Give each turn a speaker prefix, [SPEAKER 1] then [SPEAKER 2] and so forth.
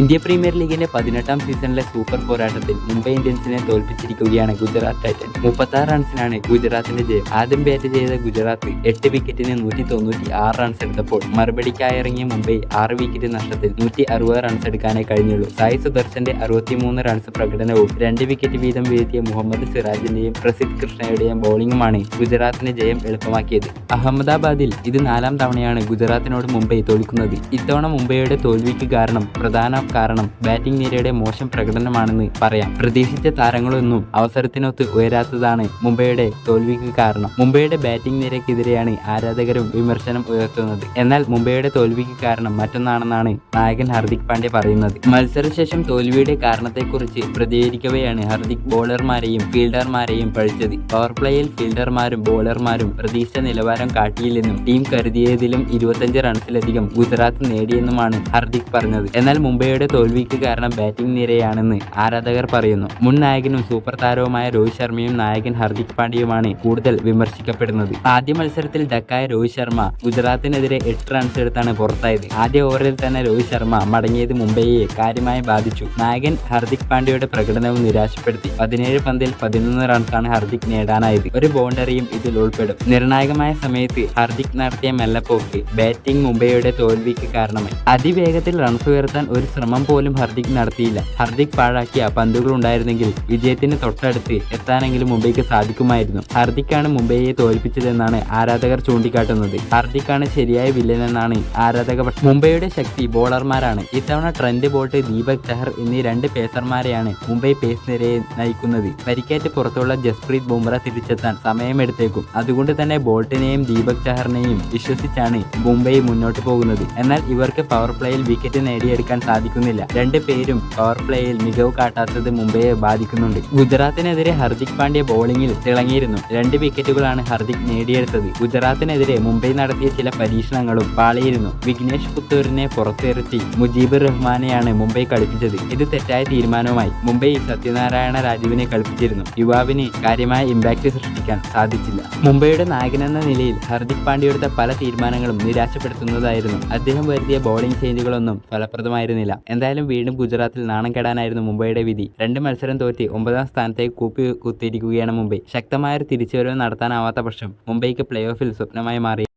[SPEAKER 1] India premier ലീഗിന്റെ പതിനെട്ടാം സീസണിലെ സൂപ്പർ പോരാട്ടത്തിൽ മുംബൈ ഇന്ത്യൻസിനെ തോൽപ്പിച്ചിരിക്കുകയാണ് ഗുജറാത്ത് ടൈറ്റൻസ്. മുപ്പത്തി ആറ് റൺസിനാണ് ഗുജറാത്തിന്റെ ജയം. ആദ്യം ബാറ്റ് ചെയ്ത ഗുജറാത്ത് എട്ട് വിക്കറ്റിന് നൂറ്റി തൊണ്ണൂറ്റി ആറ് റൺസ് എടുത്തപ്പോൾ മറുപടിക്കായിറങ്ങിയ മുംബൈ ആറ് വിക്കറ്റ് നഷ്ടത്തിൽ നൂറ്റി അറുപത് റൺസ് എടുക്കാനേ കഴിഞ്ഞുള്ളൂ. സായി സുദർശന്റെ അറുപത്തിമൂന്ന് റൺസ് പ്രകടനവും രണ്ട് വിക്കറ്റ് വീതം വീഴ്ത്തിയ മുഹമ്മദ് സിറാജിന്റെയും പ്രസിദ്ധ് കൃഷ്ണയുടെയും ബൗളിംഗുമാണ് ഗുജറാത്തിന് ജയം എളുപ്പമാക്കിയത്. അഹമ്മദാബാദിൽ ഇത് നാലാം തവണയാണ് ഗുജറാത്തിനോട് മുംബൈ തോൽക്കുന്നത്. ഇത്തവണ മുംബൈയുടെ തോൽവിക്ക് കാരണം പ്രധാന കാരണം ബാറ്റിംഗ് നിരയുടെ മോശം പ്രകടനമാണെന്ന് പറയാം. പ്രതീക്ഷിച്ച താരങ്ങളൊന്നും അവസരത്തിനൊത്ത് ഉയരാത്തതാണ് മുംബൈയുടെ തോൽവിക്ക് കാരണം. മുംബൈയുടെ ബാറ്റിംഗ് നിരക്കെതിരെയാണ് ആരാധകരും വിമർശനം ഉയർത്തുന്നത്. എന്നാൽ മുംബൈയുടെ തോൽവിക്ക് കാരണം മറ്റൊന്നാണെന്നാണ് നായകൻ ഹർദിക് പാണ്ഡ്യ പറയുന്നത്. മത്സരശേഷം തോൽവിയുടെ കാരണത്തെക്കുറിച്ച് പ്രതികരിക്കവെയാണ് ഹർദിക് ബോളർമാരെയും ഫീൽഡർമാരെയും പഴിച്ചത്. പവർ പ്ലേയിൽ ഫീൽഡർമാരും ബോളർമാരും പ്രതീക്ഷിച്ച നിലവാരം കാട്ടിയില്ലെന്നും ടീം കരുതിയതിലും ഇരുപത്തഞ്ച് റൺസിലധികം ഗുജറാത്ത് നേടിയെന്നുമാണ് ഹർദിക് പറഞ്ഞത്. എന്നാൽ മുംബൈയുടെ തോൽവിക്ക് കാരണം ബാറ്റിംഗ് നിരയാണെന്ന് ആരാധകർ പറയുന്നു. മുൻ നായകനും സൂപ്പർ താരവുമായ രോഹിത് ശർമ്മയും നായകൻ ഹർദിക് പാണ്ഡ്യയുമാണ് കൂടുതൽ വിമർശിക്കപ്പെടുന്നത്. ആദ്യ മത്സരത്തിൽ ഡക്കായ രോഹിത് ശർമ്മ ഗുജറാത്തിനെതിരെ എട്ട് റൺസ് എടുത്താണ് പുറത്തായത്. ആദ്യ ഓവറിൽ തന്നെ രോഹിത് ശർമ്മ മടങ്ങിയത് മുംബൈയെ കാര്യമായി ബാധിച്ചു. നായകൻ ഹർദിക് പാണ്ഡ്യയുടെ പ്രകടനവും നിരാശപ്പെടുത്തി പതിനേഴ് പന്തിൽ പതിനൊന്ന് റൺസാണ് ഹർദിക് നേടാനായത്. ഒരു ബൗണ്ടറിയും ഇതിൽ ഉൾപ്പെടും. നിർണായകമായ സമയത്ത് ഹർദിക് നടത്തിയ മെല്ലപ്പോക്ക് ബാറ്റിംഗ് മുംബൈയുടെ തോൽവിക്ക് കാരണമായി. അതിവേഗത്തിൽ റൺസ് ഉയർത്താൻ ഒരു ശ്രമം പോലും ഹർദിക് നടത്തിയില്ല. ഹർദിക് പാഴാക്കിയ പന്തുകൾ ഉണ്ടായിരുന്നെങ്കിൽ വിജയത്തിന് തൊട്ടടുത്ത് എത്താനെങ്കിലും മുംബൈക്ക് സാധിക്കുമായിരുന്നു. ഹർദിക്കാണ് മുംബൈയെ തോൽപ്പിച്ചതെന്നാണ് ആരാധകർ ചൂണ്ടിക്കാട്ടുന്നത്. ഹർദിക്കാണ് ശരിയായ വില്ലൻ എന്നാണ് ആരാധക മുംബൈയുടെ ശക്തി ബോളർമാരാണ്. ഇത്തവണ ട്രെൻഡ് ബോട്ട് ദീപക് ചഹർ എന്നീ രണ്ട് പേസർമാരെയാണ് മുംബൈ പേസ് നിരയെ നയിക്കുന്നത്. പരിക്കേറ്റ് പുറത്തുള്ള ജസ്പ്രീത് ബുംറ തിരിച്ചെത്താൻ സമയമെടുത്തേക്കും. അതുകൊണ്ട് തന്നെ ബോൾട്ടിനെയും ദീപക് ചഹറിനെയും വിശ്വസിച്ചാണ് മുംബൈ മുന്നോട്ട് പോകുന്നത്. എന്നാൽ ഇവർക്ക് പവർ പ്ലേയിൽ വിക്കറ്റ് നേടിയെടുക്കാൻ സാധിക്കുന്നില്ല രണ്ട് പേരും പവർ പ്ലേയിൽ മികവ് കാട്ടാത്തത് മുംബൈയെ ബാധിക്കുന്നുണ്ട്. ഗുജറാത്തിനെതിരെ ഹർദിക് പാണ്ഡ്യ ബോളിംഗിൽ തിളങ്ങിയിരുന്നു. രണ്ട് വിക്കറ്റുകളാണ് ഹർദിക് നേടിയെടുത്തത്. ഗുജറാത്തിനെതിരെ മുംബൈ നടത്തിയ ചില പരീക്ഷണങ്ങളും പാളിയിരുന്നു. വിഘ്നേഷ് പുത്തൂരിനെ പുറത്തിറക്കി മുജീബ് റഹ്മാനെയാണ് മുംബൈ കളിപ്പിച്ചത്. ഇത് തെറ്റായ തീരുമാനവുമായി മുംബൈ സത്യനാരായണ രാജുവിനെ കളിപ്പിച്ചിരുന്നു. യുവാവിന് കാര്യമായ ഇമ്പാക്ട് സൃഷ്ടിക്കാൻ സാധിച്ചില്ല. മുംബൈയുടെ നായകനെന്ന നിലയിൽ ഹർദിക് പാണ്ഡ്യ എടുത്ത പല തീരുമാനങ്ങളും നിരാശപ്പെടുത്തുന്നതായിരുന്നു. അദ്ദേഹം വരുത്തിയ ബോളിംഗ് ചേഞ്ചുകളൊന്നും ഫലപ്രദമായിരുന്നില്ല. എന്തായാലും വീണ്ടും ഗുജറാത്തിൽ നാണം കെടാനായിരുന്നു മുംബൈയുടെ വിധി. രണ്ട് മത്സരം തോറ്റി ഒമ്പതാം സ്ഥാനത്തേക്ക് കൂപ്പി കുത്തിയിരിക്കുകയാണ് മുംബൈ. ശക്തമായ തിരിച്ചുവരവ് നടത്താനാവാത്ത പക്ഷം മുംബൈക്ക് പ്ലേ ഓഫിൽ സ്വപ്നമായി മാറി.